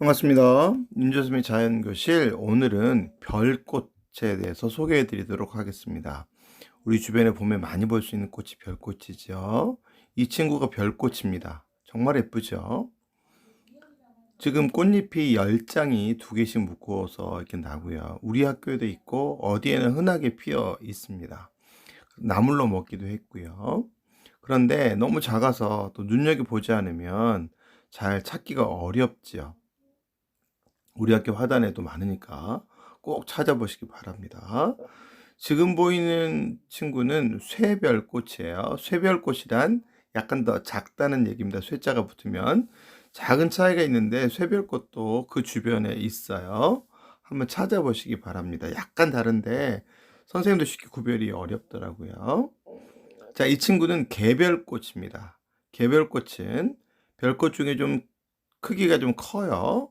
반갑습니다. 윤조수의 자연교실 오늘은 별꽃에 대해서 소개해 드리도록 하겠습니다. 우리 주변에 보면 많이 볼 수 있는 꽃이 별꽃이죠. 이 친구가 별꽃입니다. 정말 예쁘죠? 지금 꽃잎이 10장이 두 개씩 묶어서 이렇게 나고요. 우리 학교에도 있고 어디에는 흔하게 피어 있습니다. 나물로 먹기도 했고요. 그런데 너무 작아서 또 눈여겨보지 않으면 잘 찾기가 어렵지요. 우리 학교 화단에도 많으니까 꼭 찾아보시기 바랍니다. 지금 보이는 친구는 쇠별꽃이에요. 쇠별꽃이란 약간 더 작다는 얘기입니다. 쇠자가 붙으면 작은 차이가 있는데 쇠별꽃도 그 주변에 있어요. 한번 찾아보시기 바랍니다. 약간 다른데 선생님도 쉽게 구별이 어렵더라고요. 자, 이 친구는 개별꽃입니다. 개별꽃은 별꽃 중에 좀 크기가 좀 커요.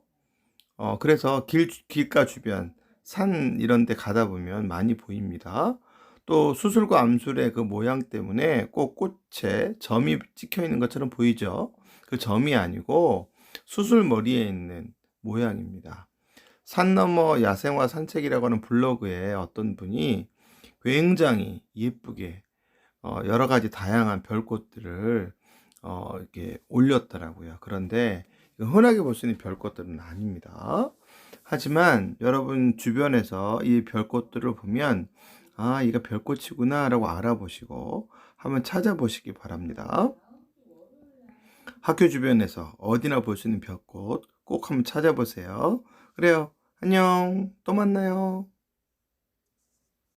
어, 그래서 길, 길가 주변, 산 이런 데 가다 보면 많이 보입니다. 또 수술과 암술의 그 모양 때문에 꼭 꽃에 점이 찍혀 있는 것처럼 보이죠? 그 점이 아니고 수술 머리에 있는 모양입니다. 산 너머 야생화 산책이라고 하는 블로그에 어떤 분이 굉장히 예쁘게 어, 여러 가지 다양한 별꽃들을 어, 이렇게 올렸더라고요. 그런데 흔하게 볼 수 있는 별꽃들은 아닙니다. 하지만 여러분 주변에서 이 별꽃들을 보면 아, 이가 별꽃이구나 라고 알아보시고 한번 찾아보시기 바랍니다. 학교 주변에서 어디나 볼 수 있는 별꽃 꼭 한번 찾아보세요. 그래요. 안녕. 또 만나요.